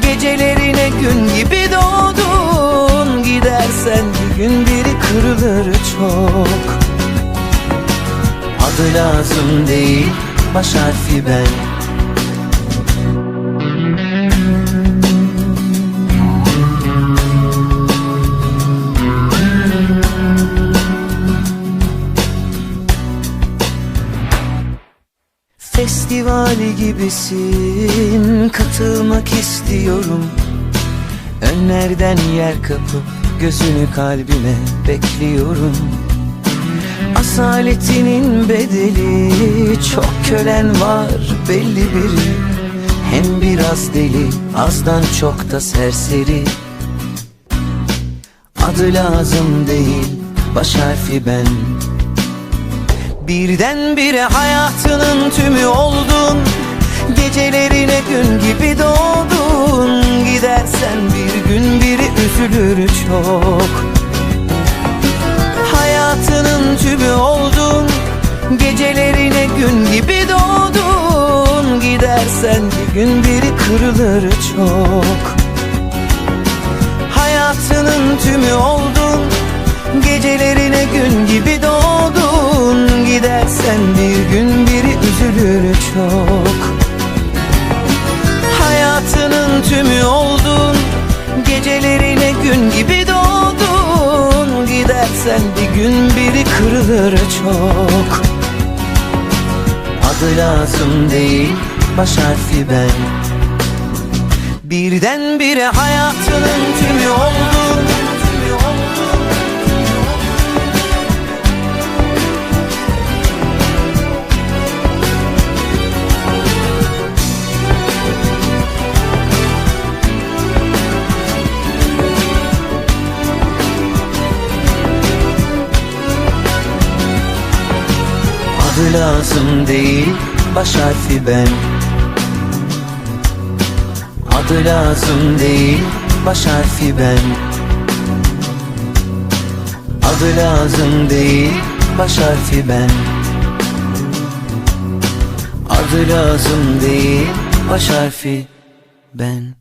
Gecelerine gün gibi doğdun. Gidersen bir gün biri kırılır çok. Adı lazım değil baş harfi ben Festivali gibisin. Katılmak istiyorum. Önlerden yer kapıp Gözünü kalbime bekliyorum. Asaletinin bedeli Çok kölen var belli biri Hem biraz deli Azdan çok da serseri. Adı lazım değil Baş harfi ben Birdenbire hayatının tümü oldun. Gecelerine gün gibi doğdun. Gidersen bir gün biri üzülür çok. Hayatının tümü oldun. Gecelerine gün gibi doğdun. Gidersen bir gün biri kırılır çok. Hayatının tümü oldun. Gecelerine gün gibi doğdun Gidersen bir gün biri üzülür çok. Hayatının tümü oldun Gecelerine gün gibi doğdun. Gidersen bir gün biri kırılır çok. Adı lazım değil baş harfi ben. Birdenbire hayatının tümü oldun Adı lazım değil baş harfi ben. Adı lazım değil baş harfi ben. Adı lazım değil baş harfi ben. Adı lazım değil baş harfi ben